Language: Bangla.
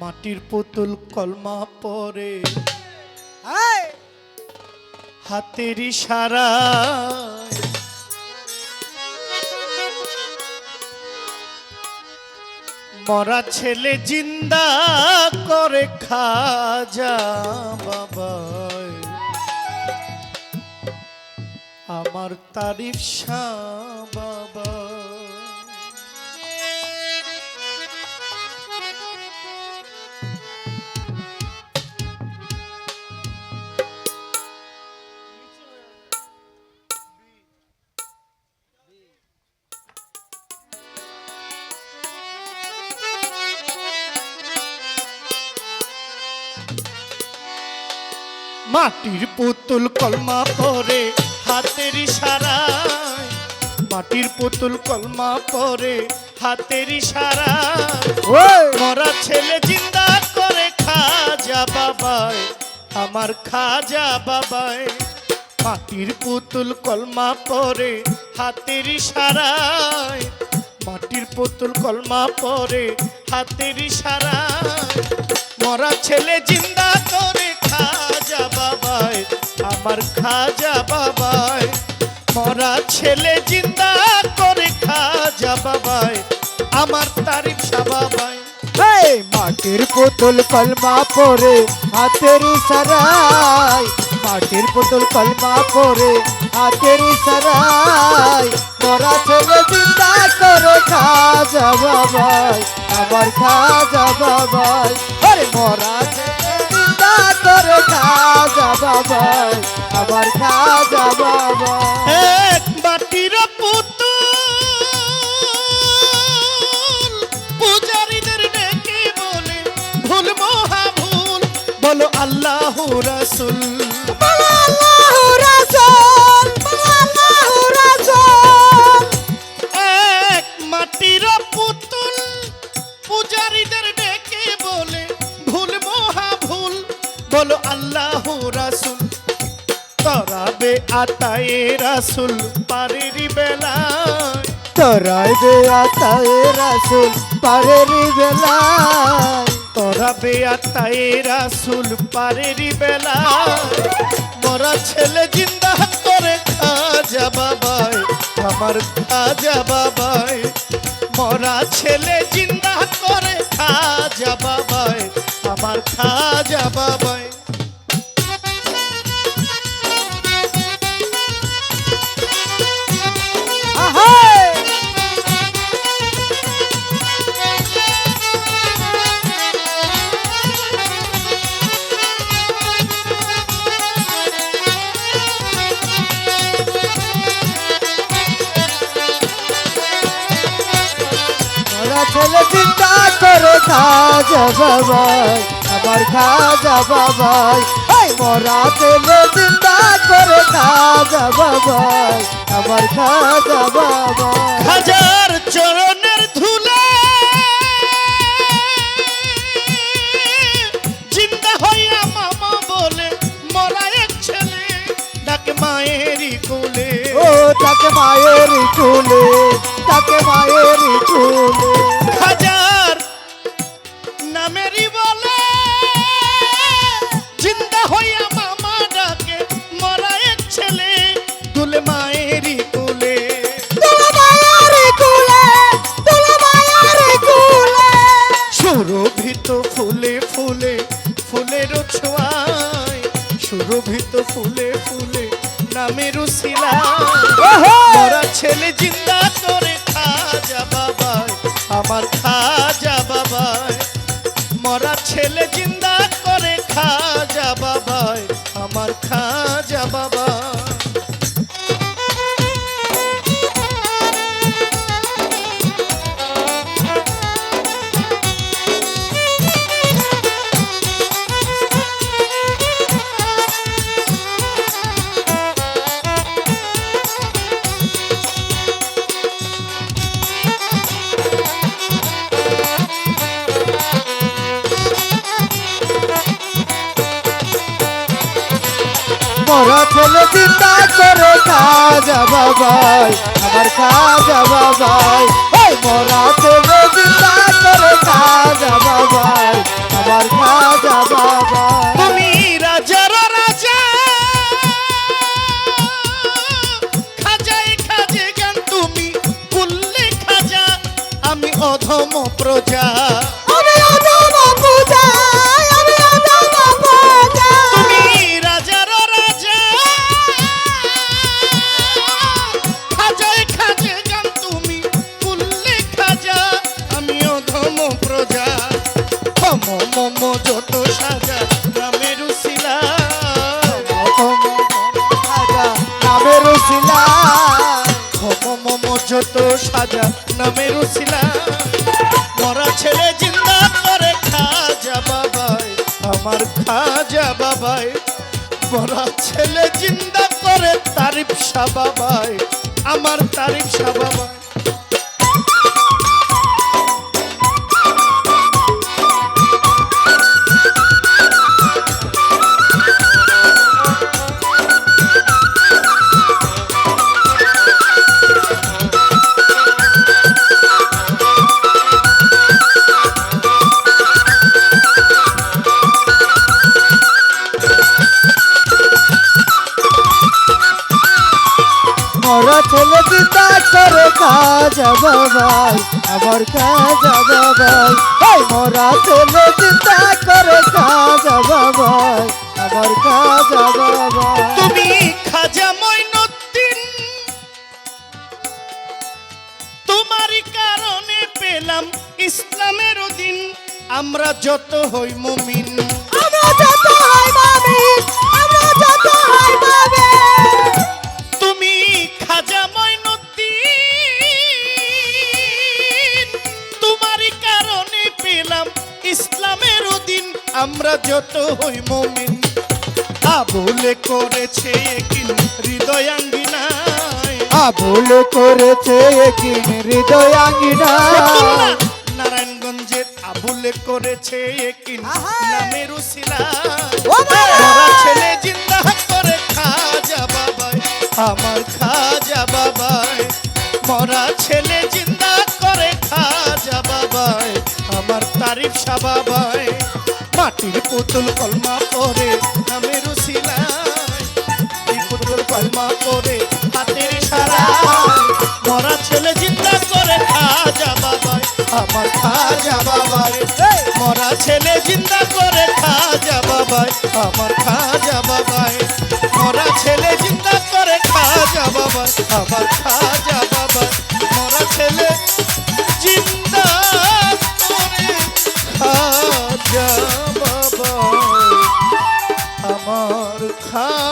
মাটির পুতুল কলমা পরে। হাতের ইশারা মরা ছেলে জিন্দা করে খাজা বাবা আমার তারিফ শাহ বাবা মাটির পুতুল কলমা পরে হাতের ইশারায়। মাটির পুতুল কলমা পরে হাতের ইশারায়। মরা ছেলে জিন্দা করে খাজা বাবায় আমার খাজা বাবায়। মাটির পুতুল কলমা পরে হাতের ইশারায়। মাটির পুতুল কলমা পরে হাতের সারা মরা ছেলে জিন্দা করে খাজা বাবায়, আমার খাজা বাবায়। মরা ছেলে জিন্দা করে খাজা বাবায়, আমার তারিফ সাবাবায় মাটির পুতুল কলমা পরে হাতের সরাই মাটির পুতুল কলমা পরে হাতের সরাই মরা ছেলে চিন্তা করে খাজা বাবাই, আমার খাজা বাবাই। আরে মরা ছেলে চিন্তা করে খাজা বাবাই, আমার খাজা বাবাই। আল্লাহ রাসুল। এক মাটির পুতুল পূজারীদের ডেকে বলে, ভুল বলো, আল্লাহ তরাবে আতায়ে রাসুল পারের বেলায়। তোরাই বে আতায়ে রাসূল পারের বেলায়। তোরা আতাই রাসুল পারেরি বেলা। মরা ছেলে জিন্দা করে খাজা বাবাই আমার খাজা বাবাই মরা ছেলে জিন্দা করে খাজা বাবাই আমার খাজা বাবাই ছেলে চিন্তা করে খাজা বাবাই আমার খাজা বাবাই। এই মোরা ছেলে চিন্তা করে খাজা বাবাই আমার খাজা বাবাই। হাজার চরণের ধুলে জিন্দা হইয়া মামা বলে মরা এক ছেলে ডাকে মায়েরই কোলে। ও তাকে মায়ের চুলে তাকে মায়ের চুলে নামের শিলা মরা ছেলে জিন্দা করে খাজা বাবাই আমার খাজা বাবাই মরা ছেলে জিন্দা করে খাজা বাবাই ফেলে চিন্তা করো খাজা বাবাই আমার খাজা বাবাই। ওই মোরা ফেলে চিন্তা করো খাজা বাবাই আমার খাজা বাবাই। তুমি রাজার রাজা। খাজাই খাজে গান তুমি কুল্লে খাজা আমি অধম প্রজা। আমি অধম প্রজা। হম মম যত সাজা নামের শিলা মরা ছেলে জিন্দা করে খাজা বাবাই, আমার খাজা বাবাই। মরা ছেলে জিন্দা করে তারিফ শাহ বাবাই, আমার তারিফ শাহ বাবাই। ছেলে চিন্তা কাজ বাবাই আমার কাজ বাবাই। এই মরা ছেলে চিন্তা করে কাজ বাবাই আমার কাজ বাবাই। তুমি খাজা মইনুদ্দিন তোমারই কারণে পেলাম ইসলামের দিন আমরা যত হই মুমিন। আমরা যত হয় মামি আমরা যত হই মুমিন আবুলে করেছে কিন হৃদয়াঙ্গিনায়। আবুল করেছে কিন হৃদয় আঙ্গিনা আব্দুল্লাহ নারায়ণগঞ্জের আবুলে করেছে কিন আহা! নামের ছেলে জিন্দা করে খাজা বাবাই আমার খাজা বাবাই মরা ছেলে জিন্দা করে খাজা বাবাই আমার তারিফ শাহ বাবাই মাটির পুতুল কলমা পরে নামের উসিলায় এই পুতুল কলমা পরে হাতের সারা। মরা ছেলে জিন্দা করে খাজা বাবাই আমার খাজা বাবাই মরা ছেলে জিন্দা করে খাজা বাবাই আমার খাজা বাবাই মরা ছেলে জিন্দা করে খাজা বাবাই আমার খাজা খাজা বাবাই আমার খা